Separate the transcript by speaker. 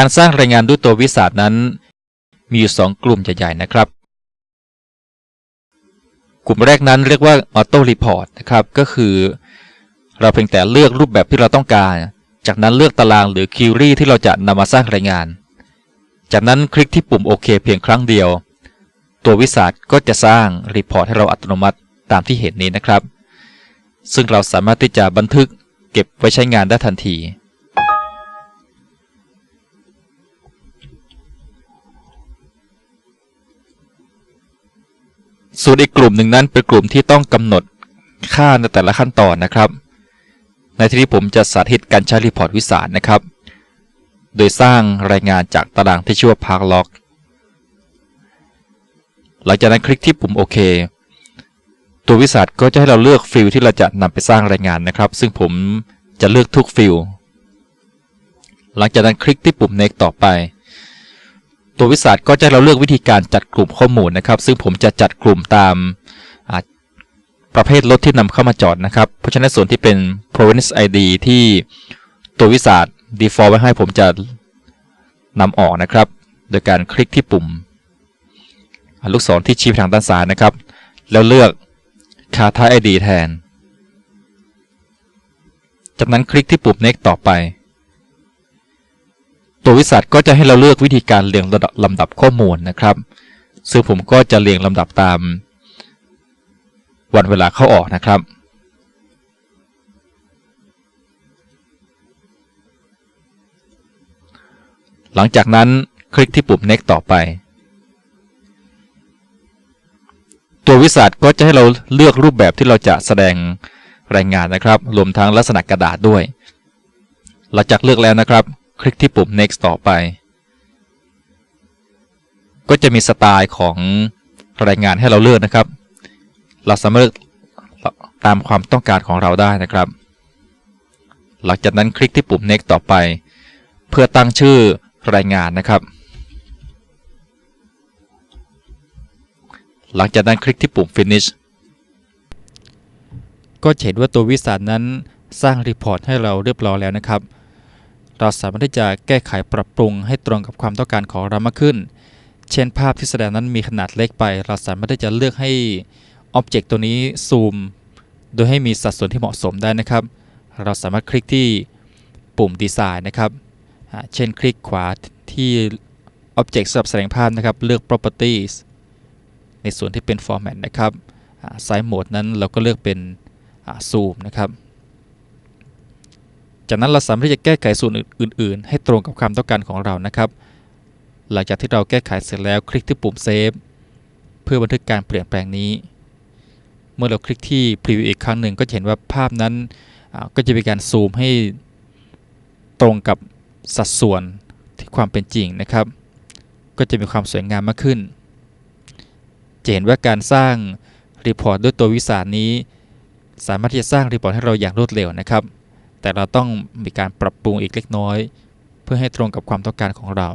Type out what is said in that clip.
Speaker 1: การสร้างรายงานด้วยตัววิสาทนั้น มีอยู่สองกลุ่มใหญ่ๆนะครับ กลุ่มแรกนั้นเรียกว่า Auto Report นะครับก็คือเราเพียงแต่เลือกรูปแบบที่เราต้องการ จากนั้นเลือกตารางหรือ Query ที่เราจะนำมาสร้างรายงาน จากนั้นคลิกที่ปุ่มโอเคเพียงครั้งเดียว ตัววิสาทก็จะสร้างรีพอร์ตให้เราอัตโนมัติตามที่เห็นนี้นะครับ ซึ่งเราสามารถที่จะบันทึกเก็บไว้ใช้งานได้ทันที ส่วนอีกกลุ่มหนึ่งนั้นเป็นกลุ่มที่ต้องกำหนดค่าในแต่ละขั้นตอนนะครับ ในที่นี้ผมจะสาธิตการใช้รีพอร์ตวิสาทนะครับ โดยสร้างรายงานจากตารางที่ชื่อว่า Park Log หลังจากนั้นคลิกที่ปุ่มโอเคตัววิสาทก็จะให้เราเลือกฟิลที่เราจะนำไปสร้างรายงานนะครับ ซึ่งผมจะเลือกทุกฟิลหลังจากนั้นคลิกที่ปุ่ม next ต่อไป ตัววิสาทก็จะเราเลือกวิธีการจัดกลุ่มข้อมูลนะครับ ซึ่งผมจะจัดกลุ่มตามประเภทรถที่นำเข้ามาจอดนะครับ เพราะฉะนั้นส่วนที่เป็น provenance ID ที่ตัววิสาท default ไว้ให้ผมจะนำออกนะครับ โดยการคลิกที่ปุ่ม ลูกศรที่ชี้ไปทางด้านซ้ายนะครับ แล้วเลือก c a r t a ID แทน จากนั้นคลิกที่ปุ่ม next ต่อไป ตัววิสัทก็จะให้เราเลือกวิธีการเรียงลำดับข้อมูลนะครับ ซึ่งผมก็จะเรียงลำดับตาม วันเวลาเข้าออกนะครับ หลังจากนั้นคลิกที่ปุ่ม next ต่อไป ตัววิสัทก็จะให้เราเลือกรูปแบบที่เราจะแสดงรายงานนะครับ รวมทั้งลักษณะกระดาษด้วย หลังจากเลือกแล้วนะครับ คลิกที่ปุ่ม next ต่อไป ก็จะมีสไตล์ของรายงานให้เราเลือกนะครับ เราสามารถเลือกตามความต้องการของเราได้นะครับ หลังจากนั้นคลิกที่ปุ่ม next ต่อไป เพื่อตั้งชื่อรายงานนะครับ หลังจากนั้นคลิกที่ปุ่ม finish ก็เห็นว่าตัววิสาทนั้นสร้างรีพอร์ตให้เราเรียบร้อยแล้วนะครับ เราสามารถที่จะแก้ไขปรับปรุงให้ตรงกับความต้องการของเรามากขึ้น เช่นภาพที่แสดงนั้นมีขนาดเล็กไป เราสามารถที่จะเลือกให้อ็อบเจกต์ตัวนี้ซูม โดยให้มีสัดส่วนที่เหมาะสมได้นะครับ เราสามารถคลิกที่ปุ่มดีไซน์นะครับ เช่นคลิกขวาที่ Object สำหรับแสดงภาพนะครับ เลือก Properties ในส่วนที่เป็น Format นะครับซ้ายโหมดนั้นเราก็เลือกเป็นซูมนะครับ จากนั้นเราสามารถที่จะแก้ไขส่วนอื่น ๆ ให้ตรงกับความต้องการของเรานะครับ หลังจากที่เราแก้ไขเสร็จแล้วคลิกที่ปุ่ม Save เพื่อบันทึกการเปลี่ยนแปลงนี้ เมื่อเราคลิกที่ Preview อีกครั้งหนึ่งก็จะเห็นว่าภาพนั้นก็จะมีการซูมให้ตรงกับสัดส่วนที่ความเป็นจริงนะครับ ก็จะมีความสวยงามมากขึ้นจะเห็นว่าการสร้างรีพอร์ตด้วยตัววิสานี้ สามารถที่จะสร้างรีพอร์ตให้เราอย่างรวดเร็วนะครับ แต่เราต้องมีการปรับปรุงอีกเล็กน้อย เพื่อให้ตรงกับความต้องการของเรา